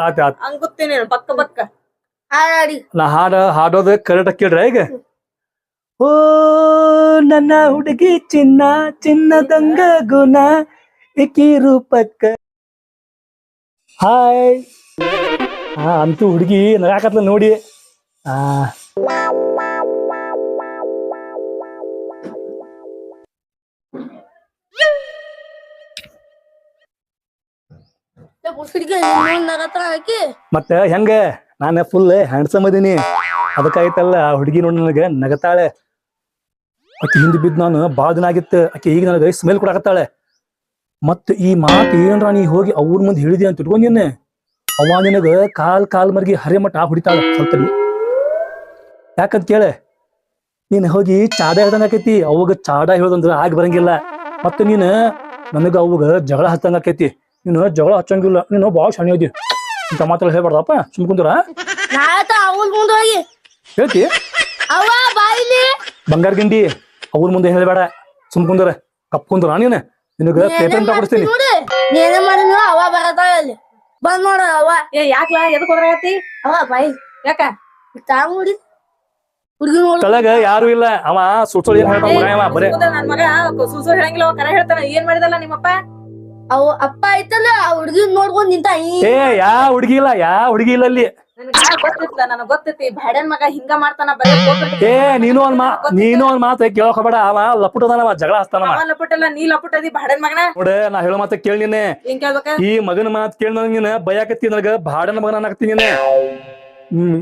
ಆತ್ ಆತ್. ಹಂಗುತ್ತೀನಿ ಪಕ್ಕ ಪಕ್ಕ. ಹಾಡಿ ನಾ ಹಾಡ ಹಾಡೋದು ಕರೆಕ್ಟ್ ಕೇಳ್ರಿ ಈಗ? ಓ ನನ್ನ ಹುಡುಗಿ ಚಿನ್ನ ಚಿನ್ನದಂಗ ಗುಣ ಇಕಿ ರೂಪಕ್ಕ. ಹಾಯ್. ಹಾ ಅಂತೂ ಹುಡುಗಿ ನಗಾಕತ್ಲ ನೋಡಿ. ಆ. ಮತ್ತೆ ಹೆಂಗ? ನಾನು ಫುಲ್ ಹ್ಯಾಂಡ್ಸಮ್ ಅದೀನಿ. ಅದಕ್ಕಾಯ್ತಲ್ಲ ಆ ಹುಡುಗಿ ನೋಡಿ ನನಗೆ ನಗತಾಳೆ. ಆಕೆ ಹಿಂದೆ ಬಿದ್ದು ನಾನು ಭಾಳ ದಿನ ಆಗಿತ್ತು. ಆಕೆ ಈಗ ನನಗೆ ಸ್ಮೆಲ್ ಕೊಡಾಕತ್ತಾಳೆ. ಮತ್ತೆ ಈ ಮಾತು ಏನ್ರ ನೀ ಹೋಗಿ ಅವ್ರ ಮುಂದೆ ಹೇಳಿದಿ ಅಂತ ಇಟ್ಕೊಂಡಿನ ಅವ ನಿನಗ ಕಾಲ್ ಕಾಲ್ ಮರ್ಗಿ ಹರೆ ಮಟ್ಟ ಹೊಡಿತಾಳ ಸ್ವಲ್ಪ. ಯಾಕಂತ ಕೇಳೆ? ನೀನ್ ಹೋಗಿ ಚಾಡ ಹೇಳ್ದಂಗ ಆಕೈತಿ. ಅವಾಗ ಚಾಡ ಹೇಳ್ದಂದ್ರ ಆಗಿ ಬರಂಗಿಲ್ಲ. ಮತ್ತೆ ನೀನ್ ನನಗ ಅವಾಗ ಜಗಳ ಹತ್ತಂಗ ಆಕೈತಿ. ನೀನು ಜಗಳ ಹಚ್ಚಂಗಿಲ್ಲ. ನೀನು ಭಾಳ ಶನಿ ಹೋದಿ ಇಂಥ ಮಾತ್ರ ಹೇಳ್ಬಾರ್ದಪ್ಪ. ಸುಮ್ ಕುಂದ್ರ ನಾಳೆ ಮುಂದೆ ಹೋಗಿ. ಹೇಳ್ತಿ? ಬಾಯಿಲಿ ಬಂಗಾರ ಗಿಂಡಿ ಅವ್ರ ಮುಂದೆ ಹೇಳ್ಬೇಡ. ಸುಮ್ ಕುಂದ್ರ ಕಪ್ ಕುಂದ್ರ ನೀನು? ನಿನಗ ಪೇಪರ್ ಕೊಡಿಸ್ತೀನಿ ನೋಡಿ. ಅವ ಬರತಾಳ ಅಲ್ಲಿ. ಬಂದ್ ನೋಡ ಅವ ಏ ಯಾಕ್ಲಾ ಎದಕ್ ಹೋದ್ರಾಗತ್ತಿ ಅವ ಬಾಯಿ ಯಾಕ? ತಾಂಗ್ ನೋಡಿ ಹುಡುಗಿ ನೋಡ್. ತಳಗ ಯಾರು ಇಲ್ಲ. ಅವ ಸುಳ್ಳು ಏನ್ ಹೇಳ್ತಾನ ಮಗ ಬರೇ. ನನ್ ಮಗ ಹೇಳಂಗಿಲ್ಲ ಅವ ಕರೆ ಹೇಳ್ತಾನ. ಏನ್ ಮಾಡಿದಲ್ಲ ನಿಮ್ಮಪ್ಪ? ಅವ ಅಪ್ಪ ಐತಲ್ಲ ಆ ಹುಡುಗಿ ನೋಡ್ಕೊಂಡ್ ನಿಂತ ಏ ಯಾ ಹುಡುಗಿ ಇಲ್ಲ ಯಾ ಹುಡುಗಿ ಇಲ್ಲ ಅಲ್ಲಿ? ನನ್ಗ ಗೊತ್ತಿತ್ತ ನನಗ್ ಗೊತ್ತೈತಿ ಬ್ಯಾಡನ್ ಮಗ ಹಿಂಗ ಮಾಡ್ತಾನ ಬರೀ ಏ ನೀನು ಒಂದ್ ಮಾ ನೀನು ಒಂದ್ ಮಾತು ಕೇಳಕ್ ಹೋಗ್ಬೇಡ ಅವ ಲಪುಟದಾನವ ಜಗಳ ಹಸ್ತಾನವ. ಅವ ಲಪಟಲ್ಲ ನೀ ಲಪಟದಿ ಬ್ಯಾಡನ್ ಮಗನ? ನೋಡ ನಾ ಹೇಳೋ ಮಾತ ಕೇಳಿ ನೀನೆ. ಏನ್ ಕೇಳ್ಬೇಕ? ಈ ಮಗನ ಮಾತು ಕೇಳಿ ನನ್ ನೀನ ಬಯಾಕತ್ತಿ ನನಗ ಬಾಡನ ಮಗನ ಅನ್ನಕತ್ತಿ ನೀನೆ. ಹ್ಮ್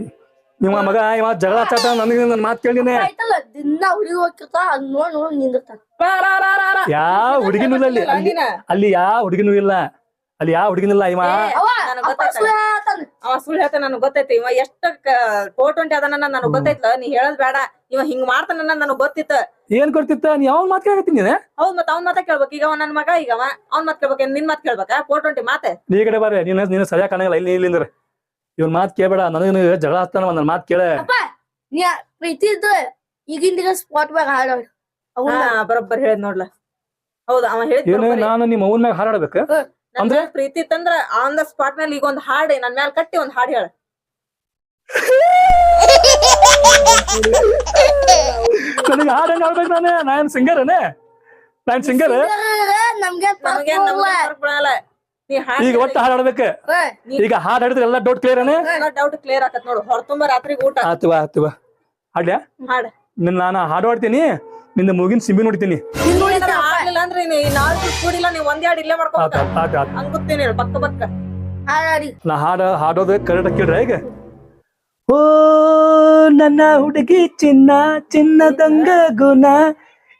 ನಿಮ್ಮ ಮಗ ಇವ ಜಗಳ ಹಚ್ಚಾತ ನನಗೆ ನನ್ನ ಮಾತು ಕೇಳಿ ನೀನೆ. ಐತಲ್ಲ ದಿನ ಹುಡುಗಿ ಹೋಗಿರ್ತಾವ ಅದ್ ನೋಡ್ ನೋಡ್ ನಿಂದಿರ್ತಾನ. ಯಾವ ಹುಡುಗಿನೂ ಇಲ್ಲ ಅಲ್ಲಿ ಅಲ್ಲಿ ಯಾ ಅಲ್ಲಿ ಯಾವ ಹುಡುಗಿನೂ ಇಲ್ಲ ಅಲ್ಲಿ ಯಾವ ಹುಡುಗಿನಿಲ್ಲ ಇವ? ಅವ. ಸುಳ್ಳು ಹೇಳ್ತಾನ. ಅವ ಸುಳ್ಳು ಹೇಳ್ತಾನ ನನಗ್ ಗೊತ್ತೈತಿ. ಇವ ಎಷ್ಟ ಫೋಟೋ ಅದನ್ನ ನನಗ್ ಗೊತ್ತೈತ್ಲ. ನೀ ಹೇಳದ್ ಬೇಡ. ಇವ ಹಿಂಗ್ ಮಾಡ್ತಾನ ನನಗ್ ಗೊತ್ತಿತ್ತ. ಏನ್ ಕೊಡ್ತಿತ್ತ ನೀ ಯಾವ ಮಾತ್ ಕೇಳಕತ್ತಿ ನೀನೆ? ಹೌದ್ ಮತ್ತ ಅವ್ನ್ ಮಾತ ಕೇಳ್ಬೇಕು. ಈಗ ಅವ ನನ್ ಮಗ ಈಗ ಅವ. ಅವ್ನ್ ಮಾತ್ ಕೇಳ್ಬೇಕು ನಿನ್ ಮಾತ್ ಕೇಳ್ಬೇಕಾ? ಫೋಟೋ ಮಾತೆ. ನೀ ಕಡೆ ಬಾರ ನೀನ್ ನೀನ್ ಸರಿಯಾಗಿ ಕಾಣಂಗಿಲ್ಲ. ಇಲ್ಲಿ ಇಲ್ಲಿಂದ್ರ. ಇವನ್ ಮಾತ್ ಕೇಳಬೇಡ. ನನಗೆ ಜಗಳ ಹತ್ತಾನ ಮಾತ್ ಮಾತು ಕೇಳ. ಅಪ್ಪ ನೀ ಪ್ರೀತಿ ಇದ್ದು ಈಗಿಂದ ಸ್ಪಾಟ್ ಬ್ಯಾಗ್ ಹಾಡೋಣ ಹಾ ಬರೋಬ್ಬರ್ ಹೇಳ ನೋಡ್ಲ. ಹೌದು ಅವ ಹೇಳಿದ್ ಏನು. ನಾನು ನಿಮ್ಮ ಅವನ ಮ್ಯಾಗ ಹಾಡಬೇಕ ನನ್ ಅಂದ್ರೆ? ಪ್ರೀತಿ ತಂದ್ರ ಆನ್ ದ ಸ್ಪಾಟ್ ಮೇಲೆ ಈಗ ಒಂದ್ ಹಾಡ್ ನನ್ ಮ್ಯಾಲ ಕಟ್ಟಿ ಒಂದ್ ಹಾಡ್ ಹೇಳ. ನನಗೆ ಹಾಡಂಗ ಆಡ್ಬೇಕು ನಾನು? ನಾನು ಸಿಂಗರನೇ ನಾನು ಸಿಂಗರ್ ನಮ್ಗೆ ನಮಗೆ ಬರಲ್ಲ ನೀ ಹಾಡ್ ಈಗ ಒಟ್ಟು ಹಾಡ್ ಆಡ್ಬೇಕು ಈಗ ಹಾಡ್ ಹಾಡಿದ್ರೆ ಎಲ್ಲ ಡೌಟ್ ಕ್ಲಿಯರ್ ಅನೇ ಡೌಟ್ ಕ್ಲಿಯರ್ ಆಕತ್ ನೋಡು. ಹೊರತುಂಬ ರಾತ್ರಿ ಊಟ. ಆತವ ಆತವ ಹಾಡ್ಯಾ? ಹಾಡ್. ನಿನ್ನ ನಾನು ಹಾಡು ಆಡ್ತೀನಿ ನಿಂದ ಮೂಗಿನ ಸಿಂಬಿ ನೋಡ್ತೀನಿ. ಆಗ್ಲಿಲ್ಲ ಅಂದ್ರೆ ನೀ ನಾಲ್ಕು ಕೂಡಿಲ್ಲ ನೀವ್ ಒಂದೇ ಹಾಡ್ ಇಲ್ಲೇ ಆತ ಮಾಡ್ಕೋಬೇಕ ಆತ ಆತ. ಹಂಗ್ ಗೊತ್ತೇನಿ ಪಕ್ಕ ಪಕ್ಕ ಹಾಡಾಡಿ ನಾ ಹಾಡ ಹಾಡೋದ ಕರೆಕ್ಟ್ ಕೇಳ್ರ ಈಗ ಓ ನನ್ನ ಹುಡುಗಿ ಚಿನ್ನ ಚಿನ್ನದಂಗ ಗುಣ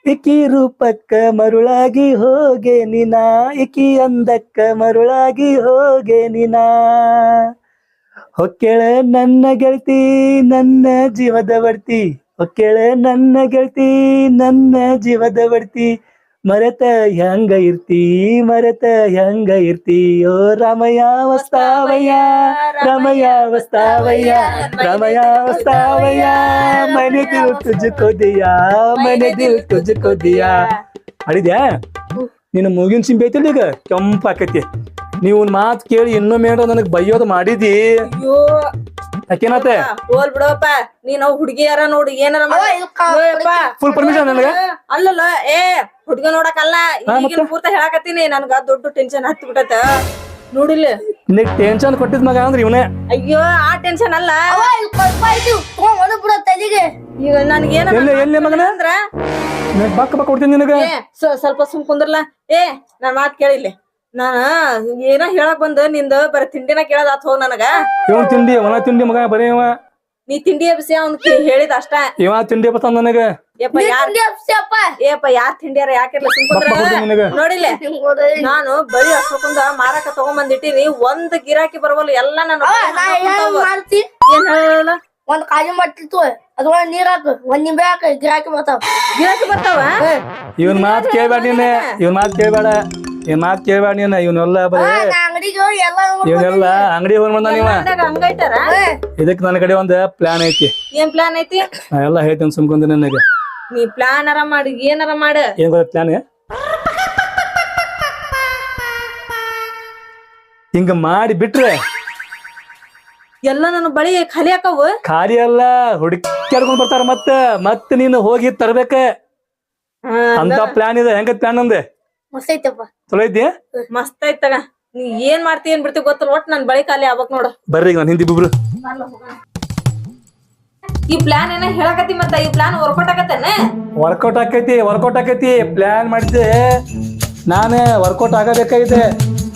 ಇಕಿ ರೂಪಕ್ಕ ಮರುಳಾಗಿ ಹೋಗೆ ನಿನ ಇಕಿ ಅಂದಕ್ಕ ಮರುಳಾಗಿ ಹೋಗೆ ನಿನ. ಹೊಕ್ಕೆಳ ನನ್ನ ಗೆಳತಿ ನನ್ನ ಜೀವದ ಬಡ್ತಿ ಹೊಕ್ಕೆಳ ನನ್ನ ಗೆಳತಿ, ನನ್ನ ಜೀವದ ಬಡ್ತಿ, ಮರೆತ ಹೆಂಗ ಇರ್ತಿ, ಮರೆತ ಹೆಂಗ ಇರ್ತಿ. ಓ ರಾಮಯ್ಯ ವಸ್ತಾವಯ್ಯ ರಾಮಯ್ಯ ವಸ್ತಾವಯ್ಯ ರಾಮಯ್ಯ ವಸ್ತಾವಯ್ಯ, ಮನೆ ದಿಲ್ ತುಜಕೋ ದಿಯಾ ಮನೆ ದಿಲ್ ತುಜಕೋ ಮಾಡಿದ್ಯಾ? ನಿನ್ನ ಮೂಗಿನ ಸಿಂಬಿ ಐತಿಲ್ಲ ಈಗ? ಕೆಂಪಾಕೈತಿ. ನೀವು ಮಾತು ಕೇಳಿ ಇನ್ನೊಮ್ಮೆ ನನಗ್ ಬೈಯೋದು ಮಾಡಿದಿ? ಅಯ್ಯೋ ಯಾಕೇನತ್ತೆ ಹೋಲ್ ಬಿಡಪ್ಪ. ನೀನ್ ಅವ್ ಹುಡುಗಿಯಾರ ನೋಡಿ ಏನಾರ ಫುಲ್ ಪರ್ಮಿಷನ್ ನನಗೆ? ಅಲ್ಲಲ್ಲ ಏ ಹುಡುಗ ನೋಡಕಲ್ಲ ಈಗಿನ? ಪೂರ್ತಿ ಹೇಳಕತ್ತೀನಿ. ನನ್ಗ ದೊಡ್ಡ ಟೆನ್ಷನ್ ಹತ್ತಿ ಬಿಟ್ಟತ ನೋಡಿಲ್ಲ. ನಿನಗ್ ಟೆನ್ಷನ್ ಕೊಟ್ಟಿದ್ ಮಗ ಅಂದ್ರೆ ಇವನೇ. ಅಯ್ಯೋ ಆ ಟೆನ್ಷನ್ ಅಲ್ಲ. ಅವ ಇಲ್ಲಿ ಕೊಲ್ಪ ಐತಿ ತಗೊಂಡ್ ಬಿಡ ತಲೆಗೆ. ಈಗ ನನ್ಗೇನ ಎಲ್ಲಿ ಎಲ್ಲಿ ಮಗನ? ಅಂದ್ರ ಬಕ್ಕ ಬಕ್ಕ ಕೊಡ್ತೀನಿ ನಿನಗ. ಏ ಸ್ವ- ಸ್ವಲ್ಪ ಸುಮ್ ಕುಂದ್ರಲ್ಲ ಏ ನಾನ್ ಮಾತ್ ಕೇಳಿಲ್ಲ. ನಾನ ಏನ ಹೇಳಕ್ ಬಂದ? ನಿಂದ ಬರ ತಿಂಡಿನ ಕೇಳದ ಆತ್ ಹೋಗ್ ನನಗ. ತಿಂಡಿ ಒಣ ತಿಂಡಿ ಮಗ ಬರೀ ಇವ. ನೀ ತಿಂಡಿ ಎಬ್ಸಿ ಅವ್ನ್ ಹೇಳಿದ ಅಷ್ಟ. ಇವ ತಿಂಡಿ ಬತ್ತ ನನಗ. ಯಪ್ಪ ಯಾರ್ ಏಪ್ಪ ಯಾರ್ ತಿಂಡಿಯಾರ ಯಾಕಿರ್ಲ ಸುಮ್ ಕುಂದ್ರ ಬಕ್ಕ ಕೊಡ್ತೀನಿ ನಿನಗ. ನೋಡಿಲ್ಲ ನಾನು ಬರೀ ಅಷ್ಟೊಂದ ಮಾರಕ ತಗೊಂಬಂದಿಟ್ಟಿನಿ. ಒಂದ್ ಗಿರಾಕಿ ಬರವಲ್ಲ ಎಲ್ಲಾ ನಾನು ನಾ ಏನ್ ಮಾಡ್ತಿ? ಏನ್ ಹೇಳಲ್ಲ? ಒಂದ್ ಕಾಲಿ ಮಟ್ಟಿತ್ತು ಅದ್ರೊಳಗ ನೀರ್ ಹಾಕು. ಒಂದ್ ನಿಂಬೆ ಹಾಕ. ಗಿರಾಕಿ ಬರ್ತಾವ. ಗಿರಾಕಿ ಬರ್ತಾವ? ಇವನ್ ಮಾತ್ ಕೇಳ್ಬೇಡ ನೀನೆ. ಇವನ್ ಮಾತ್ ಕೇಳ್ಬೇಡ. ಇವನ್ ಮಾತ್ ಕೇಳ್ಬೇಡ ನೀನ್ ಇವನ್ನೆಲ್ಲ ಬರೀ ಇವನೆಲ್ಲ ಅಂಗಡಿ ಹೋಗ್ ಬಂದ ನೀವ? ಇದಕ್ ನನ್ನ ಕಡೆ ಒಂದ್ ಪ್ಲಾನ್ ಐತಿ. ಏನ್ ಪ್ಲಾನ್ ಐತಿ? ನಾ ಎಲ್ಲ ಹೇಳ್ತೀನಿ ಸುಮ್ಕೊಂದ ನನಗೆ. ನೀ ಪ್ಲಾನ್ ಅರ ಮಾಡಿ ಏನಾರ ಮಾಡ. ಏನ್ ಗೊತ್ತ ಪ್ಲಾನ್ ಹಿಂಗ ಮಾಡಿ ಬಿಟ್ರೆ ಎಲ್ಲ ನನ್ನ ಬಳಿ ಖಾಲಿ ಹಾಕವ್. ಖಾಲಿ ಅಲ್ಲ ಹುಡುಕ್ಯಾಡ್ಕೊಂಡ್ ಬರ್ತಾರ ಮತ್ತ. ಮತ್ತ ನೀನು ಹೋಗಿ ತರ್ಬೇಕ. ಅಂತ ಪ್ಲಾನ್ ಇದೆ. ಹೆಂಗ ಪ್ಲಾನ್ ಅಂದೆ? ಚಲೋ ಐತಿ? ಮಸ್ತ್ ನೀ ಏನ್ ಮಾಡ್ತಿ ಏನ್ ಬಿಡ್ತಿ ಗೊತ್ತಲ್ಲ ಒಟ್ ನನ್ ಬಳಿ ಖಾಲಿ ಆಗ್ಬೇಕ್ ನೋಡು. ಬರ್ರಿ ನಾನು ಹಿಂದಿ ಬಿಬ್ರು ಈ ಪ್ಲಾನ್ ಏನ ಹೇಳಕತ್ತಿ ಮತ್ತ? ಈ ಪ್ಲಾನ್ ವರ್ಕೌಟ್ ಆಗತ್ತೇನೆ? ವರ್ಕೌಟ್ ಆಕೈತಿ ವರ್ಕೌಟ್ ಆಕೈತಿ. ಪ್ಲಾನ್ ಮಾಡಿದ್ದೆ. ನಾನೇ ವರ್ಕೌಟ್ ಆಗಬೇಕಾಗಿದೆ.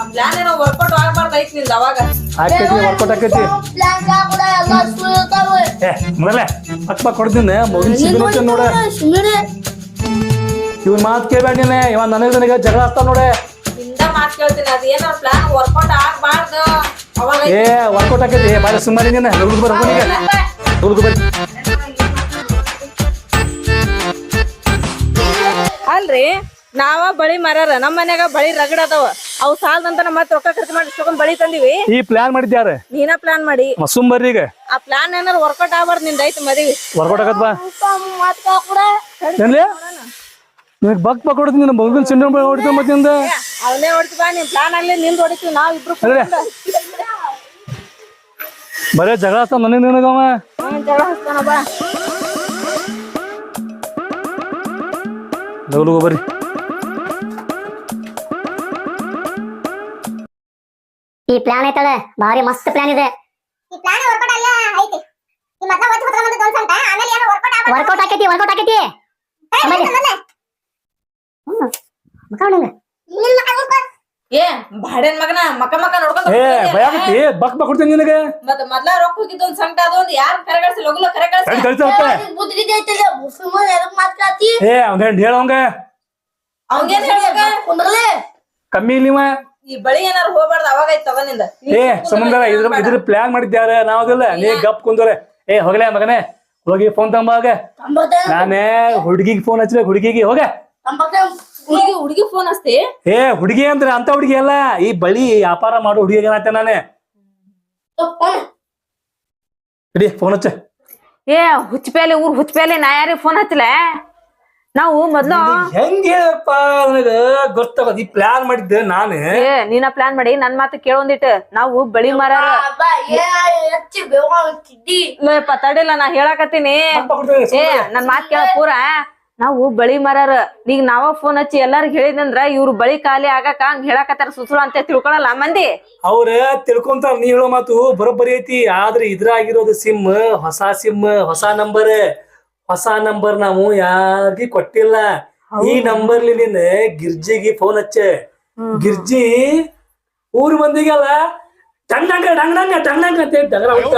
ಆ ಪ್ಲಾನ್ ಏನೋ ವರ್ಕೌಟ್ ಆಗ್ಬಾರ್ದು ಐತಿ ನಿಂದ ಅವಾಗ. ಆಕೈತಿ ವರ್ಕೌಟ್ ಆಕೈತಿ. ಪ್ಲಾನ್ ಕೂಡ ಎಲ್ಲ ಸುಳ್ಳು ಇರ್ತಾವೆ. ಏ ಮೊದಲೇ ಅಕ್ಕ ಪಕ್ ಕೊಡ್ತೀನಿ ಮಗಿನ ಸಿಗ್ನೇಚರ್ ನೋಡ. ಇವ್ನ ಮಾತ್ ಕೇಳ್ಬೇಡ ನೀನೆ. ಇವ ನನಗೆ ನನಗೆ ಜಗಳ ಆಗ್ತಾವ ನೋಡೆ. ನಿಂದ ಮಾತ್ ಕೇಳ್ತೀನಿ ಅದೇನೋ ಪ್ಲಾನ್ ವರ್ಕೌಟ್ ಆಗ್ಬಾರ್ದು. ಅವಾಗ ಏ ವರ್ಕೌಟ್ ಆಕೈತಿ. ಬಾರಿ ಸುಮ್ಮನೆ ನೀನೆ. ಹುಡುಗ ಬರ ಹುಡುಗ ಹುಡುಗ ಬರ್ರಿ ಅಲ್ರಿ ನಾವ ಬಳಿ ಮರಾರ ನಮ್ಮ ಮನ್ಯಾಗ ಬಳಿ ರಗಡ ಅದಾವ. ಅವು ಸಾಲದಂತ ಮತ್ ರೊಕ್ಕ ಖರ್ಚು ಮಾಡಿ ತಗೊಂಡ್ ಬಳಿ ತಂದಿವಿ. ಈ ಪ್ಲಾನ್ ಮಾಡಿದ್ಯಾರ ನೀನ ಪ್ಲಾನ್ ಮಾಡಿ. ಮಸುಮ್ ಬರ್ರಿ ಈಗ. ಆ ಪ್ಲಾನ್ ಏನಾರ ವರ್ಕೌಟ್ ಆಗ್ಬಾರ್ದು ನಿಂದ ಆಯ್ತು ಮದ್ವಿ. ವರ್ಕೌಟ್ ಆಗತ್ ಬಾ. ಮತ್ತ ನಿನಗೆ ಬಕ್ ಬಕ್ ಹೊಡಿತೀನಿ ನಿನ್ನ ಮಗನ ಸಿಂಡ್ರೋಮ್ ಹೊಡಿತೀನಿ ಮತ್ತೆ ನಿಂದ? ಅವನೇ ಹೊಡಿತು ಬಾ ನಿನ್ ಪ್ಲಾನ್ ಆಗ್ಲಿ ನಿಂದ ಹೊಡಿತೀವಿ ನಾವ್ ಇಬ್ರು ಬರೇ ಜಗಳ ನನಗೆ ನಿನಗವ ಜಗಳ ಬಾ. ಲಗು ಬರ್ರಿ. ಈ ಪ್ಲಾನ್ ಐತದ ಭಾರಿ ಮಸ್ತ್ ಪ್ಲಾನ್ ಇದೆ. ಈ ಪ್ಲಾನ್ ವರ್ಕೌಟ್ ಅಲ್ಲ ಐತಿ. ಈ ಮೊದ್ಲ ಒತ್ತು ಹೊತ್ಕೊಂಡ್ ಆಮೇಲೆ ಏನೋ ವರ್ಕೌಟ್ ಆಕೈತಿ ವರ್ಕೌಟ್ ಆಮೇಲೆ ಮಕ್ಕಳು ನಿನ್ನ ಮಗ ಉಳ್ಕೊ. ಏ ಬಾಡೇನ್ ಮಗನ ಮಕ ಮಕ ನೋಡ್ಕೊಂಡ್ ಏ ಭಯ ಆಗೈತಿ ಬಕ್ ಬಕ್ ಹೊಡ್ತೀನಿ ನಿನಗೆ. ಮತ್ತ ಮೊದ್ಲ ರೊಕ್ಕ ಹೋಗಿದ್ದು ಒಂದ್ ಸಂಕಟ ಅದು ಒಂದ್ ಯಾರು ಕರೆಗಳ್ಸಿ ಲಗುಲ ಕರೆಗಳ್ಸಿ ಎದಕ್ ಮಾತಾಡ್ತಿ? ಏ ಅವ್ನ ಹೇಳವಂಗ ಅವಂಗೇನ್ ಹೇಳ್ಬೇಕ? ಕುಂದ್ರಲೇ. ಕಮ್ಮಿ ಇಲ್ಲಿವ ಈ ಬಳಿ ಏನಾರ ಹೋಗ್ಬಾರ್ದು ಅವಾಗ ಐತ್ ತಗೊಂಡಿಂದ ಏ ಸುಮಂದ್ರ ಇದ್ರ ಇದ್ರ ಪ್ಲಾನ್ ಮಾಡಿದ್ಯಾರ? ನಾವದಿಲ್ಲ ನೀ ಗಪ್ ಕುಂದ್ರೆ ಏ ಹೋಗ್ಲೇ ಮಗನೇ. ಹೋಗಿ ಫೋನ್ ತಂಬಾಗ ನಾನೇ ಹುಡುಗಿಗೆ ಫೋನ್ ಹಚ್ಚಿದೆ ಹುಡುಗಿಗೆ ಹೋಗ. ಹುಡುಗಿ ಹುಡುಗಿ ಫೋನ್ ಹಚ್ತಿ. ಏ ಹುಡುಗಿ ಅಂದ್ರೆ ಅಂತ ಹುಡುಗಿ ಅಲ್ಲ ಈ ಬಳಿ ವ್ಯಾಪಾರ ಮಾಡೋ ಹುಡುಗಿ ಏನಂತೆ ನಾನೇ. ಫೋನ್. ಇಡಿ ಫೋನ್ ಹಚ್ಚ. ಏ ಹುಚ್ಚಪೇಲಿ ಊರ್ ಹುಚ್ಚಪೇಲಿ ನಾ ಯಾರಿಗೆ ಫೋನ್ ಹಚ್ಚಲೆ? ನಾವು ಮೊದ್ಲು ಹೆಂಗ್ ಹೇಳಪ್ಪ ನನಗ ಗೊತ್ತಾಗದ? ಈ ಪ್ಲಾನ್ ಮಾಡಿದ್ದೆ ನಾನು. ಏ ನೀನ ಪ್ಲಾನ್ ಮಾಡಿ ನನ್ ಮಾತು ಕೇಳೊಂದಿಟ್ಟು ನಾವು ಬಳಿ ಮರ ಅಬ್ಬಾ, ಏನ್ ಹೆಚ್ಚಿ ಬೇವ ತಿದ್ದಿ. ತಡಿಲ್ಲ ನಾ ಹೇಳಾಕತ್ತೀನಿ. ಏ ನನ್ ಮಾತ್ ಕೇಳ ಪೂರ. ನಾವು ಬಳಿ ಮರಾರ ಈಗ ನಾವ ಫೋನ್ ಹಚ್ಚಿ ಎಲ್ಲಾರ್ಗ ಹೇಳಿದಂದ್ರ ಇವ್ರು ಬಳಿ ಖಾಲಿ ಆಗಾಕ ಹಂಗ ಹೇಳಕತ್ತಾರ ಸುಸುರು ಅಂತ ತಿಳ್ಕೊಳಲ್ಲ ಮಂದಿ? ಅವ್ರ ತಿಳ್ಕೊಂತಾರ ನೀ ಹೇಳೋ ಮಾತು ಬರೋಬ್ಬರಿ ಐತಿ. ಆದ್ರೆ ಇದ್ರಾಗಿರೋದು ಸಿಮ್ ಹೊಸ ಸಿಮ್ ಹೊಸ ನಂಬರ್ ಹೊಸ ನಂಬರ್ ನಾವು ಯಾರಿಗಿ ಕೊಟ್ಟಿಲ್ಲ. ಈ ನಂಬರ್ ನೀನ್ ಗಿರ್ಜಿಗೆ ಫೋನ್ ಹಚ್ಚೆ. ಗಿರ್ಜಿ ಊರ್ ಮಂದಿಗೆಲ್ಲ ಡಂಗ್ ಡಂಗ ಡಂಗ್ ಡಂಗ ಡಂಗ್ ಡಂಗ್ ಅಂತ ಹೇಳಿ ಈ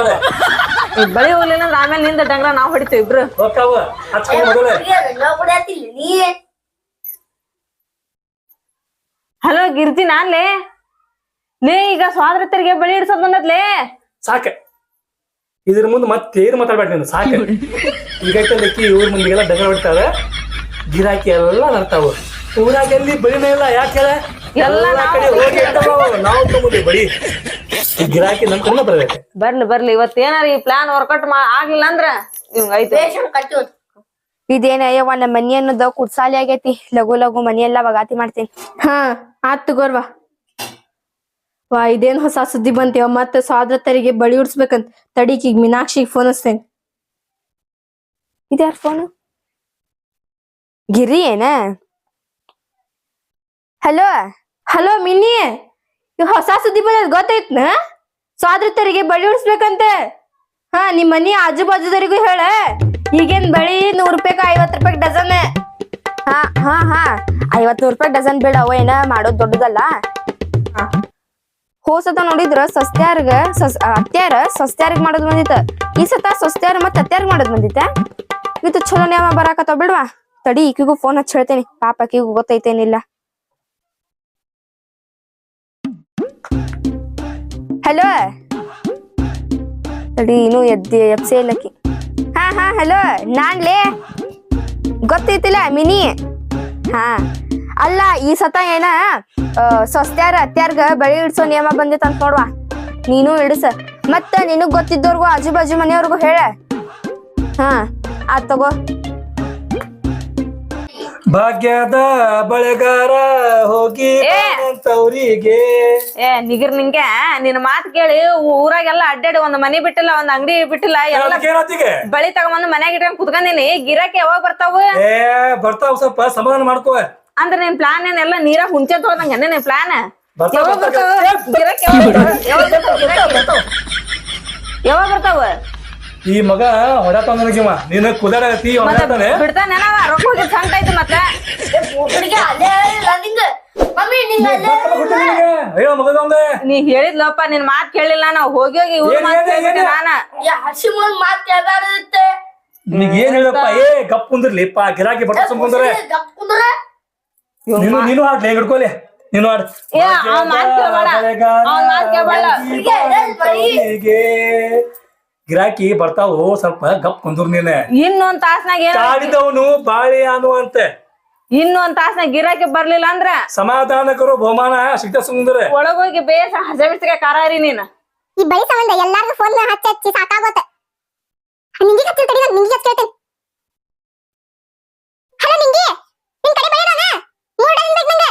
ಬಳಿ ಹೋಗ್ಲಿಲ್ಲ ಅಂದ್ರೆ ಆಮೇಲೆ ನಿಂದ ಡಂಗ್ರ ನಾವ್ ಹೊಡಿತೀವಿ ಇಬ್ರು. ಹೋಗ್ತಾವ ಹಚ್ಕೊಂಡ್ ಹಲೋ ಗಿರ್ಜಿ ನಾನ್ಲೇ ಲೇ. ಈಗ ಸ್ವಾತಂತ್ರ್ಯರಿಗೆ ಬಳಿ ಇಡ್ಸೋದ್ ಬಂದದ್ಲೇ. ಸಾಕ. ಇದ್ರ ಮುಂದೆ ಮತ್ತೆ ಏನು ಮಾತಾಡ್ಬೇಡ ನೀನು ಸಾಕ. ಈಗ ಅಕ್ಕಿ ಇವ್ರ ಮುಂದಿಗೆಲ್ಲ ಡಂಗ್ರ ಹೊಡಿತಾರೆ ಗಿರಾಕಿ ಎಲ್ಲ ನಡ್ತಾವ. ಊರಾಗ ಎಲ್ಲಿ ಬಳಿನೇ ಇಲ್ಲ ಯಾಕೆ ಎಲ್ಲ ಕಡೆ ಹೋಗಿ ನಾವು ತಗೊಂಡಿ ಬಡಿ ಈ ಗಿರಾಕಿ ನಮ್ ಬರ್ಲಿ ಬರ್ಲಿ. ಇವತ್ ಏನಾರ ಈ ಪ್ಲಾನ್ ವರ್ಕೌಟ್ ಆಗ್ಲಿಲ್ಲ ಅಂದ್ರ ಐತಿ ರೇಷನ್ ಹೋದ್. ಇದೇನ ಅಯ್ಯವ್ವ ನಮ್ಮ ಮನಿ ಅನ್ನೋದ ಕುಡ್ಸಾಲಿ ಆಗೈತಿ. ಲಘು ಲಘು ಮನಿ ಎಲ್ಲಾ ಬಗಾತಿ ಮಾಡ್ತೀನಿ. ಹಾ ಆತ್ ತಗೋರ್ವಾ. ವಾ ಇದೇನ್ ಹೊಸ ಸುದ್ದಿ ಬಂತೀವ ಮತ್ತ ಸ್ವಾದ್ರತರಿಗೆ ಬಳಿ ಉಡ್ಸ್ಬೇಕಂತ. ತಡಿಕ್ ಈಗ ಮೀನಾಕ್ಷಿಗ್ ಫೋನ್ ಹಚ್ತೇನೆ. ಇದ್ಯಾರ ಫೋನ್ ಗಿರಿ ಏನ? ಹಲೋ? ಹಲೋ ಮಿನಿ ಇವ್ ಹೊಸ ಸುದ್ದಿ ಬಂದದ್ ಗೊತ್ತೈತ್ನ ಸ್ವಾದ್ರತರಿಗೆ ಬಳಿ ಉಳಿಸ್ಬೇಕಂತೆ. ಹಾ ನಿಮ್ ಮನಿ ಆಜು ಬಾಜುದವರಿಗೂ ಹೇಳ. ಈಗೇನ್ ಬಳಿ ನೂರ್ ರೂಪಾಯಿ ಐವತ್ ರೂಪಾಯಿ ಡಜನ್ ಹಾ ಹಾ ಹಾ. ಐವತ್ ನೂರ್ ರೂಪಾಯಿ ಡಜನ್ ಬೇಡ ಅವ ಏನ ಮಾಡೋದ್ ದೊಡ್ಡದಲ್ಲ. ಹಾ. ಹೋಸತ ನೋಡಿದ್ರ ಸಸ್ತ್ಯಾರ್ಗ ಸಸ್ ಅತ್ಯಾರ ಸಸ್ತ್ಯಾರಿಗ್ ಮಾಡೋದ್ ಬಂದಿತ್ತ. ಈ ಸತ ಸಸ್ತ್ಯಾರ ಮತ್ತ ಅತ್ಯಾರ್ಗ್ ಮಾಡೋದ್ ಬಂದಿತ್ತ. ಇದು ಚಲೋ ನ್ಯಾವ ಬರಾಕತ್ತಾವ ಬಿಡ್ವಾ. ತಡಿ ಈಕಿಗೂ ಫೋನ್ ಹಚ್ಚಿ ಹೇಳ್ತೇನೆ. ಪಾಪ ಆಕಿಗೂ ಗೊತ್ತೈತೇನಿಲ್ಲ. ಹಲೋ ತಡಿ, ಇನ್ನೂ ಎದ್ದಿ ಎಪ್ಸೆ ಇಲ್ಲಕಿ ಹಾ ಹಾ ಹಲೋ ನಾನ್ಲೇ ಗೊತ್ತೈತಿಲ್ಲ, ಮಿನಿ? ಹಾ. ಅಲ್ಲ, ಈ ಸತ ಏನ ಸೊಸ್ತ್ಯಾರ ಅತ್ಯಾರ್ಗ ಬಳಿ ಇಡ್ಸೋ ನಿಯಮ ಬಂದಿತ್ತು ಅಂತ ನೋಡ್ವಾ. ನೀನು ಇಡ್ಸ ಮತ್ತ ನಿನಗ್ ಗೊತ್ತಿದ್ದವ್ರಿಗೂ ಆಜು ಬಾಜು ಮನೆಯವ್ರಿಗೂ ಹೇಳ. ಹಾ ಆತ್ ತಗೋ. ಭಾಗ್ಯದ ಬಳೆಗಾರ ಹೋಗಿ ಅವರಿಗೆ ಏ ನಿಗಿರ್ ನಿಂಗೆ ನಿನ್ ಮಾತ್ ಕೇಳಿ ಊರಾಗೆಲ್ಲ ಅಡ್ಡಾಡಿ ಒಂದ್ ಮನಿ ಬಿಟ್ಟಿಲ್ಲ ಒಂದ್ ಅಂಗಡಿ ಬಿಟ್ಟಿಲ್ಲ ಎಲ್ಲ ಬಳಿ ತಗೊಂಡ್ ಮನ್ಯಾಗ ಇಟ್ಕೊಂಡ್ ಕುತ್ಕೊಂಡಿನಿ. ಗಿರಾಕಿ ಯಾವಾಗ ಬರ್ತಾವ? ಏ ಬರ್ತಾವ ಸ್ವಲ್ಪ ಸಮಾಧಾನ ಮಾಡ್ಕೋ. ಅಂದ್ರ ನಿನ್ ಪ್ಲಾನ್ ಏನೆಲ್ಲ ನೀರ ಹುಂಚೆ ತೊಳ್ದಂಗ ನಿನ್ ಪ್ಲಾನ್ ಯಾವಾಗ ಬರ್ತಾವ. ಯಾವಾಗ ಬರ್ತಾವ? ಈ ಮಗ ಹೊಡತಾವ ನನಗಿವ ನೀನು ಕುದಾಡತಿ ಹೊಡತಾನೆ ಬಿಡ್ತಾನೇನವ ರೊಕ್ಕ ಹೋಗಿ ಸಂಕಟ ಐತಿ ಮತ್ತೆ ಹುಡುಗಿ ಅಲ್ಲೇ ಇಲ್ಲ ನಿಂಗ ಮಮ್ಮಿ ನಿಂಗ ಅಲ್ಲೇ ಅಯ್ಯೋ ನೀ ಹೇಳಿದ್ಲಪ್ಪ ನಿನ್ ಮಾತ್ ಕೇಳಿಲ್ಲ ನಾವು ಹೋಗಿ ಹೋಗಿ ಇವ್ರ ಏನ್ ಮಾತ್ ಏನ್ ಕೇಳ್ಬಿಟ್ಟೆ ಏನ್? ನಾನ ಯಾ ಹಸಿ ಮುಂದ್ ಮಾತ್ ಕೇಳ್ದಾರತ್ತೆ ನಿನಗೆ ಏನ್ ಹೇಳಪ್ಪ ಏ ಗಪ್ ಕುಂದ್ರಲಿಪ್ಪ ಗಿರಾಕಿ ಬಟ್ಟ ಸುಮ್ಕುಂದ್ರೆ ಗಪ್ ಕುಂದ್ರ ನೀನು ನೀನು ಆಡ್ಲಿ ಹಿಡ್ಕೊಲಿ ನೀನು ಆಡ್ ಏ, ಅವ್ನ್ ಮಾತ್ ಕೇಳ್ಬೇಡ. ಅವ್ನ್ ಮಾತ್ ಕೇಳ್ಬೇಡ. ಗಿರಾಕಿ ಬರ್ತಾವು ಸ್ವಲ್ಪ ಗಪ್ ಕುಂದ್ರು ನೀನೆ. ಇನ್ನೊಂದ್ ತಾಸ್ನಾಗ ಏನ್ ಕಾಡಿದವನು ಬಾಳಿ ಅನು ಅಂತೆ. ಇನ್ನೊಂದ್ ತಾಸ್ನಾಗ ಗಿರಾಕಿ ಬರ್ಲಿಲ್ಲ ಅಂದ್ರ? ಸಮಾಧಾನಕರು ಬಹುಮಾನ ಸಿಗ್ತ ಸುಂದರ. ಒಳಗೋಗಿ ಬೇಸ ಹಸಮಿಸ್ಗೆ ಕಾರ ನೀನ. ಈ ಬಳಿ ಸಂಬಂಧ ಎಲ್ಲಾರ್ಗು ಫೋನ್ ಹಚ್ಚಿ ಹಚ್ಚಿ ಸಾಕಾಗೋತ. ನಿಂಗೆ ಹಚ್ಚಿ ತಡಿ ನಿಂಗೆ ಹಚ್ಚಿ ಕೇಳ್ತೇನೆ. ಹಲೋ ನಿಂಗೆ ನಿನ್ ಕಡೆ ಬಳಿ ಅದಾವ ಮೂರ್ ಡಜನ್ ಬೇಕು ನಂಗೆ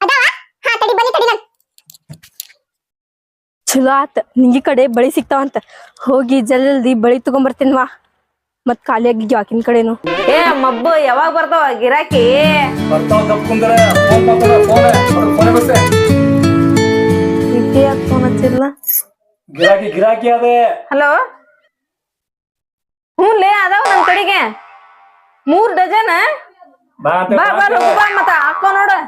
ಅದಾವ ಹಾ ತಡಿ ಬನ್ನಿ ತಡಿ ನಾನು ಚಲೋ ಆತ ನಿಂಗಿ ಕಡೆ ಬಳಿ ಸಿಗ್ತಾವಂತ. ಹೋಗಿ ಜಲ್ದಿ ಬಳಿ ತಗೊಂಬರ್ತೀನಿ ವಾ. ಮತ್ ಖಾಲಿ ಆಗಿದ್ಯೋ ಆಕಿನ ಕಡೆನು. ಏ ಮಬ್ಬು ಯಾವಾಗ ಬರ್ತಾವ ಗಿರಾಕಿ? ಬರ್ತಾವ ಗಪ್ ಕುಂದ್ರ ಫೋನ್ ಮಾಡ್ತಾರ ಫೋನ್ ಫೋನ್ ಬಸ್ತೆ ಫೋನ್ ಹಚ್ಚಿಲ್ಲ ಗಿರಾಕಿ ಗಿರಾಕಿ ಅದೇ. ಹಲೋ? ಹ್ಞೂ ಲೇ ಅದಾವ ನನ್ ಕಡೆಗೆ. ಮೂರ್ ಡಜನ್ ಬಾ ಬಾ ಬಾ ಲಗು ಬಾ ಮತ್ತ ಹಾಕೋ ನೋಡು.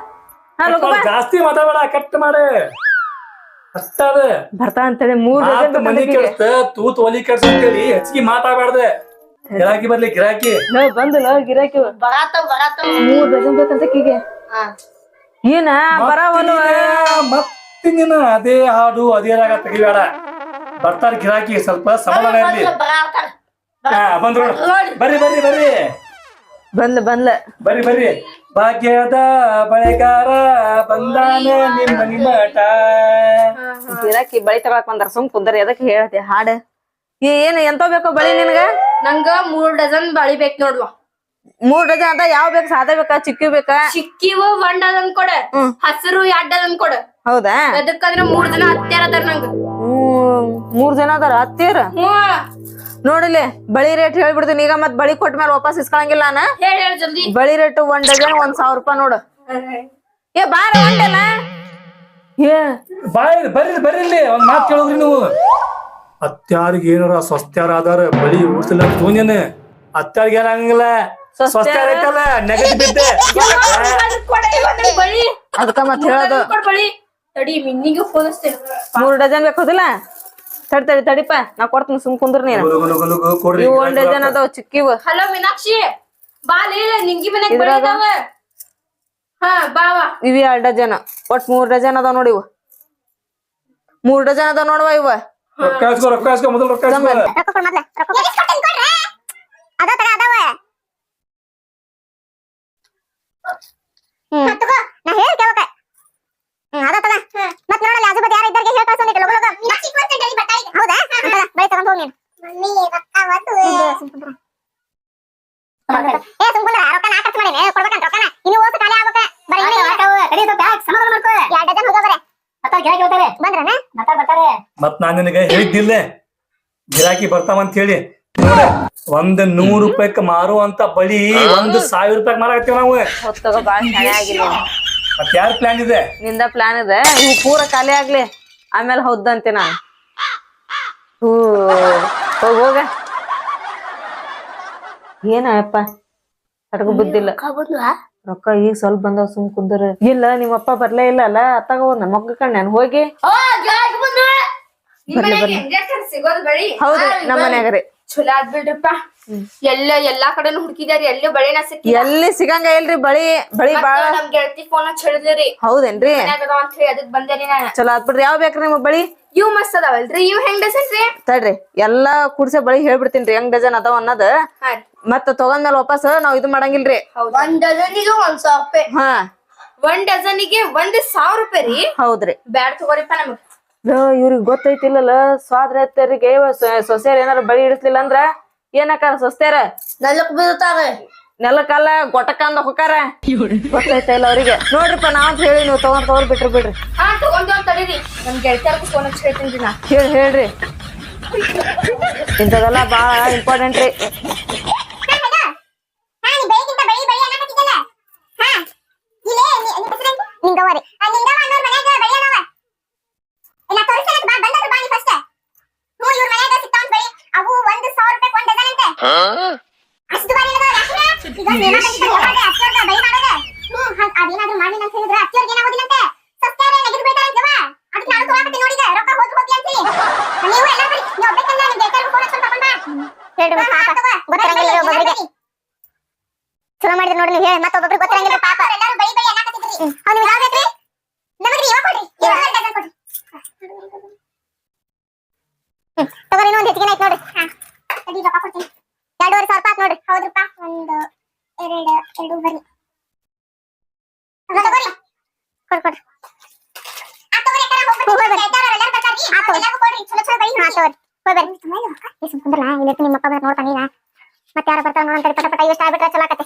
ಹಾ ಲಗು ಬಾ. ಜಾಸ್ತಿ ಮಾತಾಡ ಕಟ್ ಮಾಡೆ. ಅಷ್ಟ ಅದ ಬರ್ತಾ ಅಂತೇಳಿ ಮೂರ್ ಮಾತ್ ಮನಿ ಕೆಡ್ತ ತೂತ್ ಒಲಿ ಕೆಡ್ಸ ಅಂತೇಳಿ ಹೆಚ್ಚಿಗೆ ಮಾತಾಡ್ಬಾರ್ದೆ. ಗಿರಾಕಿ ಬರ್ಲಿ ಗಿರಾಕಿ. ಬಂದಿಲ್ಲ ಗಿರಾಕಿ. ಬರಾತಾವ ಬರಾತಾವ ಮೂರ್ ಡಜನ್ ಬೇಕಂತ ಕೀಗೆ. ಏನ ಬರವಲ್ವ ಮತ್ತೆ ನೀನು ಅದೇ ಹಾಡು ಅದೇ ರಾಗ ತೆಗಿಬೇಡ ಬರ್ತಾರ ಗಿರಾಕಿ ಸ್ವಲ್ಪ ಸಮಾಧಾನ ಇರ್ಲಿ. ಬಂದ್ರು. ಬರ್ರಿ ಬರ್ರಿ ಬರ್ರಿ. ಬಂದ್ಲ ಬಂದ್ಲ. ಬರ್ರಿ ಬರ್ರಿ. ಭಾಗ್ಯದ ಬಳೆಗಾರ ಬಂದಾನೆ ನಿಮ್ಮ ನಿಮ್ಮಟ ಗಿರಾಕಿ ಬಳಿ ತಗೊಳಕ್ ಬಂದಾರ ಸುಮ್ ಕುಂದ್ರಿ ಅದಕ್ಕೆ ಹೇಳ್ತಿ ಹಾಡ. ಏ ಏನ್ ಎಂತ ಬೇಕೋ ಬಳಿ ನಿನ್ಗ? ನಂಗ ಮೂರ್ ಡಜನ್ ಬಳಿ ಬೇಕ್ ನೋಡುವ. ಮೂರ್ ಡಜನ್ ಅಂತ ಯಾವ ಬೇಕು ಸಾದಾ ಬೇಕಾ ಚಿಕ್ಕಿ ಬೇಕಾ? ಚಿಕ್ಕಿವು ಒಂದ್ ಡಜನ್ ಕೊಡ. ಹಸಿರು ಎರಡ್ ಡಜನ್ ಕೊಡ. ಹೌದಾ? ಅದಕ್ಕಂದ್ರ ಮೂರ್ ಜನ ಹತ್ತಿರ ಅದಾರ ನಂಗ. ಹ್ಮ್ ಮೂರ್ ಜನ ಅದಾರ ಹತ್ತಿರ ಹ್ಮ್. ನೋಡಿಲಿ ಬಳಿ ರೇಟ್ ಹೇಳ್ಬಿಡ್ತೀನಿ. ಈಗ ಮತ್ ಬಳಿ ಕೊಟ್ಟ ಮೇಲೆ ವಾಪಸ್ ಇಸ್ಕೊಳಂಗಿಲ್ಲ ನಾ ಹೇಳಿ ಹೇಳಿ ಜಲ್ದಿ. ಬಳಿ ರೇಟ್ ಒಂದ್ ಡಜನ್ ಒಂದ್ ಸಾವಿರ ರೂಪಾಯಿ ನೋಡು. ಏ ಬಾರ ಒಂದೆಲ್ಲ ಏ. ಬಾಯ್ ಬರ್ರಿ ಬರ್ರಿ ಇಲ್ಲಿ. ಒಂದ್ ಮಾತು ಕೇಳಿದ್ರಿ ನೀವು. ಅತ್ಯಾರಿಗೆ ಏನಾರ ಸ್ವಸ್ತ್ಯಾರ ಆದಾರ ಬಳಿ ಉಡ್ಸಿಲ್ಲ ತೂನ್ಯನ ಅತ್ಯಾರಿಗೆ ಏನಾಗಂಗಿಲ್ಲ ಸ್ವಸ್ತ್ಯಾರ? ಸ್ವಸ್ತ್ಯಾರ? ಐತಲ್ಲ ನೆಗಡಿ ಬಿದ್ದೆ ಅದಕ್ಕ ಮತ್ ಹೇಳೋದು ತಡಿ ಮಿನ್ನಿಗೆ ಫೋನಿಸ್ತೇನೆ ಮೂರ್ ಡಜನ್ ಬೇಕೋದಿಲ್ಲ ತಡಿ ತಡಿ ತಡಿಪ. ನಾ ಕೊಡ್ತೀನಿ ಸುಮ್ ಕುಂದ್ರ ನೀನ್. ಇವು ಒಂದ್ ಡಜನ್ ಅದಾವ ಚಿಕ್ಕಿವು ಹಲೋ ಮೀನಾಕ್ಷಿ ಬಾ ಲೇ ನಿಂಗಿ ಮನೆಗ್ ಇದ್ರಾಗ? ಹಾ ಬಾವಾ ಇವಿ ಎರಡ್ ಡಜನ್. ಒಟ್ ಮೂರ್ ಡಜನ್ ಅದಾವ ನೋಡಿವ ಇವು. ಮೂರ್ ಡಜನ್ ಅದಾವ ನೋಡುವ ಇವ. ರೊಕ್ಕ ಇಸ್ಕೊ ರೊಕ್ಕ ಇಸ್ಕೊ ಮೊದಲು ರೊಕ್ಕ ಇಸ್ಕೊ ರೊಕ್ಕ ಕೊಡ್ ಮೊದ್ಲ ರೊಕ್ಕ ಕೊಡ್. ಅದಾವ. ತಗ. ಅದಾವ ಹ್ಮ್ ತಗೋ. ನಾ ಹೇಳಿ ಕೇಳಕ ಹ್ಮ್ ಅದಾವ ತಗ ಮತ್ ನೋಡಲ್ಲ ಆಜು ಬಾಜು ಯಾರು ಇದ್ದಾರಿಗೆ ಹೇಳ್ ಕಳ್ಸೋನಿಟ್ಟು ಲಗು ಲಗು ಹೌದಾ ಹ್ಮ್, ತಗ ಬೈ ತಗೊಂಡ್ ಹೋಗಿ. ನೀನು ಏ ರೊಕ್ಕ ನಾ ಖರ್ಚು ಮಾಡೀನಿ ಕೊಡ್ಬೇಕಂತ ರೊಕ್ಕನ? ಇನ್ನು ಓಸು ಖಾಲಿ ಆಗ್ಬೇಕ. ಬರೀ ಇವ್ನೇ ಕಡಿ ಸ್ವಲ್ಪ ಯಾಕ್ ಸಮಾಧಾನ ಮಾಡ್ಕೋ. ಎರಡು ಡಜನ್ ಹೋಗವ್ರೆ ಮತ್ತೆ ಗಿರಾಕಿ ಬರ್ತಾವ ಬಂದ್ರನ? ಮತ್ತೆ ಬರ್ತಾರೆ. ಮತ್ ನಾನ್ ನಿನಗೆ ಹೇಳಿದ್ದಿಲ್ಲ? ಗಿರಾಕಿ ಬರ್ತಾವಂತ ಹೇಳಿ. ನೋಡ ಒಂದ್ ನೂರ್ ರೂಪಾಯಿಕ್ ಮಾರುವಂತ ಬಳಿ ಒಂದ್ ಸಾವಿರ ರೂಪಾಯಿ ಮಾರಾಕತ್ತೀವಿ ನಾವು. ಹೊತ್ತಗ ಬಾಳ ಹಣೆ ಆಗಿಲ್ಲ. ಮತ್ ಯಾರ ಪ್ಲಾನ್ ಇದೆ? ನಿಂದ ಪ್ಲಾನ್ ಇದೆ. ಇವು ಪೂರ ಖಾಲಿ ಆಗ್ಲಿ. ಆಮೇಲೆ ಹೌದಂತೆ ನಾ ಹೂ ಹೋಗ್ ಹೋಗ. ಏನಪ್ಪ ತಡಗು ಬುದ್ದಿಲ್ಲ ರೊಕ್ಕ ಈಗ ಸ್ವಲ್ಪ ಬಂದವ ಸುಮ್ ಕುಂದ್ರ. ಇಲ್ಲ ನಿಮ್ಮಪ್ಪ ಬರ್ಲೇ ಇಲ್ಲ ಅಲ್ಲ? ಅತ್ತಾಗ ಒಂದ್ ಮಗ್ಗ ಕಣ್ಣ ಹೋಗಿ. ಓ ಗಿರಾಕಿ ಬಂದ್ರು ಬರ್ಲಿ ಬರ್ಲಿ. ಹೌದು ನಮ್ಮ ಮನ್ಯಾಗ ರೀ. ಚಲೋ ಆದ್ ಬಿಡ್ರಪ್ಪ. ಎಲ್ಲ ಎಲ್ಲಾ ಕಡೆನು ಹುಡುಕಿದಾರಿ ಎಲ್ಲೂ ಬಳಿನ ಸಿಕ್ಕಿ ಎಲ್ಲಿ ಸಿಗಂಗ ಇಲ್ರಿ ಬಳಿ ಬಳಿ ಬಾಳ. ನಮ್ ಗೆಳತಿ ಫೋನ್ ಹಚ್ಚಿದ್ರಿ ಹೌದನ್ರಿ? ಅಂತ ಹೇಳಿ ಅದಕ್ ಬಂದೇರಿ ನಾನು. ಚಲೋ ಆತ್ ಬಿಡ್ರಿ ಯಾವ ಬೇಕ್ರಿ ನಿಮ್ ಬಳಿ? ಇವ್ ಮಸ್ತ್ ಅದಾವಲ್ರಿ ಇವ್ ಹೆಂಗ್ ಡಸನ್ ರೀ? ತಡ್ರಿ ಎಲ್ಲಾ ಕುಡ್ಸ ಬಳಿ ಹೇಳ್ಬಿಡ್ತೀನಿ ಹೆಂಗ್ ಡಜನ್ ಅದಾವ ಅನ್ನೋದ್. ಮತ್ತ ತಗೊಂಡ್ಮೇಲೆ ವಾಪಸ್ ನಾವ್ ಇದು ಮಾಡಂಗಿಲ್ರಿ. ಒಂದ್ ಡಜನಿಗೆ ಒಂದ್ ಸಾವಿರ ರೂಪಾಯಿ. ಹಾ. ಒಂದ್ ಡಜನಿಗೆ ಒಂದ್ ಸಾವಿರ ರೂಪಾಯಿ ರೀ? ಹೌದ್ರಿ. ಬ್ಯಾಡ್ ತಗೋರಿಪ್ಪ ನಮಗ್. ಇವ್ರಿಗೆ ಗೊತ್ತೈತಿಲ್ಲಲ್ಲ ಸ್ವಾದ್ರತರಿಗೆ ಸೊಸೆಯರ್ ಏನಾರ ಬಳಿ ಇಡಿಸ್ಲಿಲ್ಲ ಅಂದ್ರ ಏನಕ್ಕಾರ ಸೊಸ್ತ್ಯಾರ ನೆಲಕ್ ಬೀಳ್ತಾರೆ. ನೆಲಕ್ಕಲ್ಲ ಗೊಟಕಂದ ಹೊಕ್ಕಾರ. ಗೊತ್ತೈತ ಇಲ್ಲ ಅವ್ರಿಗೆ? ನೋಡ್ರಿಪ್ಪ ನಾವ್ ಹೇಳಿ ನೀವು ತಗೊಂಡ್ ತಗೊಂಡ್ ಬಿಟ್ರಿ ಬಿಡ್ರಿ. ಹಾ ತಗೊಂಡ್ ತಡೀರಿ. ನಮ್ ಗೆಳತಿಯರ್ಗೂ ಫೋನ್ ಹಚ್ಚಿ ಹೇಳ್ತೀನಿ ನಾ ಹೇಳಿ ಹೇಳ್ರಿ. ಇಂಥದೆಲ್ಲ ಬಾಳ ಇಂಪಾರ್ಟೆಂಟ್ ರೀ ಹಾ ನೀ ಬೆಳಿಗಿಂತ ಬೆಳಿ ಬೆಳಿ ಅನ್ನಕತ್ತಿದ್ದಲ್ಲ ಹಾ ಇಲ್ಲೇ ನಿ- ನಿನ್ ಹೆಸ್ರೇನು? ನಿಂಗವ್ವ ರೀ ಆ ನಿಂಗವ್ವ ಅನ್ನೋರ್ ಮನ್ಯಾಗ ಬೆಳೆಯನವ ನಾ ತೋರಿಸ್ತಾನಂತ ಬಾ ಬಂದದ್ದು ಬಾ ನೀ ಫಸ್ಟ್ ಹ್ಞೂ ಇವ್ರ ಮನ್ಯಾಗ ಸಿಗ್ತಾವಂತ ಬೆಳಿ ಅವು ಒಂದ್ ಸಾವಿರ ರೂಪಾಯಿ ಒಂದ್ ಡಜನ್ ಅಂತೆ ಅಷ್ಟು ಬಾರಿ ಇಲ್ಲದ ಯಾಕಂದ್ರೆ ಈಗ ನೇಮ ಬಂದಿದ್ದ ಯಾವಾಗ ಅತ್ತಿಯವ್ರ್ಗ ಬೆಳಿ ಮಾಡೋದ ಹ್ಞೂ ಹಂಗ್ ಅದೇನಾದ್ರೂ ಮಾಡಿ ಅಂತ ಹೇಳಿದ್ರೆ ಅತ್ತಿಯವ್ರಿಗೆ ಏನಾಗೋದಿಲ್ಲಂತೆ ಸಸ್ತ್ಯಾರ ನೆಗೆದು ಬೀಳ್ತಾರಂತವ ಅದಕ್ಕೆ ನಾನು ತಗೊಳಕತ್ತೀನಿ ನೋಡಿದ ರೊಕ್ಕ ಹೋದ್ರು ಹೋಗ್ಲಿ ಅಂತೇಳಿ ನೀವು ಎಲ್ಲ ಬರೀ ನೀವು ಒಬ್ಬಕ್ಕಲ್ಲ ನಿಮ್ ಬೇಕಾದ್ರೆ ಫೋನ್ ಹಚ್ಕೊಂಡು ತಗೊಂಡ್ ಬಾ ಹೇಳ್ರಿ ಪಾಪ ಗೊತ್ತಿರಂಗಿಲ್ಲ ಒಬ್ಬೊಬ್ರಿಗೆ ಚಲೋ ಮಾಡಿದ್ರಿ ನೋಡ್ರಿ ನೀವು ಹೇಳಿ ಮತ್ತೊಬ್ಬೊಬ್ರಿಗೆ ಗೊತ್ತಿರಂಗಿಲ್ಲ ಪಾಪ ಎಲ್ಲರೂ ಬೈ ಬೈ ಅನ್ನಕತ್ತಿದ್ರಿ ಅವ್ನು ಯಾವ ಬೇಕ್ರಿ ನಮಗ್ರಿ ಇವ ಕೊಡ್ರಿ ಇವ ಡಜನ್ ಕೊಡ್ರಿ ಹ್ಮ್ ತಗೋರಿ ಇನ್ನೊಂದು ಹೆಚ್ಚಿಗೆ ಆಯ್ತು ನೋಡ್ರಿ ಹಾ ಅಡಿ ರೊಕ್ಕ ಕೊಡ್ತೀನಿ ಎರಡೂವರೆ ಸಾವಿರ ರೂಪಾಯಿ ಆಯ್ತು ನೋಡ್ರಿ ಹೌದ್ರಪ್ಪ ಒಂದು ಎರಡು ಎರಡು ಬರಿ ತಗೋರಿ ಕೊಡ್ ಕೊಡ್ರಿ ಆ ತಗೋರಿ ಅಕ್ಕ ಹೋಗ್ಬಿಟ್ಟು ಎಲ್ಲರೂ ಬರ್ತಾರ್ರಿ ಎಲ್ಲರಿಗೂ ಕೊಡ್ರಿ ಚಲೋ ಚಲೋ ಬೈ ಹಾ ತಗೋರಿ ಹೋಗಿ ಬರ್ರಿ ಈ ಸುಮ್ಕುಂದ್ರಲ್ಲ ಇಲ್ಲಿ ನಿಮ್ಮ ಮಕ್ಕ ಬಂದ್ ನೋಡ್ತಾನೆ ಈಗ ಮತ್ತೆ ಯಾರು ಬರ್ತಾರ ನೋಡಂತ ಪಟ ಪಟ ಇವಷ್ಟು ಆಗ್ಬಿಟ್ರೆ ಚಲೋ ಆಕತ್ತೆ.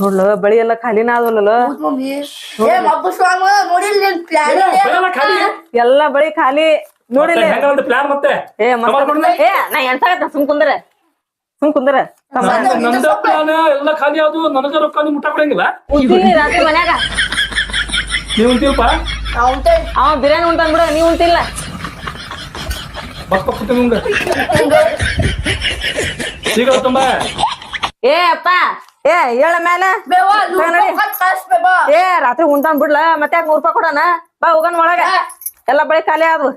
ನೋಡ್ಲು ಬಳಿ ಎಲ್ಲ ಖಾಲಿನ ಪ್ಲಾನ್ ಎಲ್ಲ ಬಳಿ ಖಾಲಿ. ನೋಡಿಲ್ಲ. ಹೆಂಗಂತ ಪ್ಲಾನ್ ಮತ್ತೆ? ಏ ನಾ ಎಣ್ಸಾಕತ್ತ ಸುಮ್ ಕುಂದ್ರ. ಸುಮ್ ಕುಂದ್ರ. ನಮ್ದ ಪ್ಲಾನ್ ಎಲ್ಲ ಖಾಲಿ ಆದು ನನಗ ರೊಕ್ಕ ನೀವು ಮುಟ್ಟ ಕೊಡಂಗಿಲ್ಲ? ಉಂತೀನಿ ರಾತ್ರಿ ಮನ್ಯಾಗ. ನೀವು ಉಂತೀವಪ್ಪ ಅವ ಬಿರಿಯಾನಿ ಉಂಟಾನ್ ಬಿಡ ನೀವು ಉಂಟಿಲ್ಲ. ಬಕ್ಕ ಕುಟ್ಟಿ ನಿಮ್ಗೆ. ಈಗ ತುಂಬ. ಏ ಅಪ್ಪ. ಏ ಹೇಳ ಮೇಲೆ ಏ ರಾತ್ರಿ ಉಂತಾನ್ ಬಿಡ್ಲ ಮತ್ತೆ ಯಾಕೆ ನೂರ್ ರೂಪಾಯಿ ಕೊಡೋಣ? ಬಾ ಹೋಗನ್ ಒಳಗ. ಎಲ್ಲ ಬಳಿ ಖಾಲಿ ಆದ್ವು.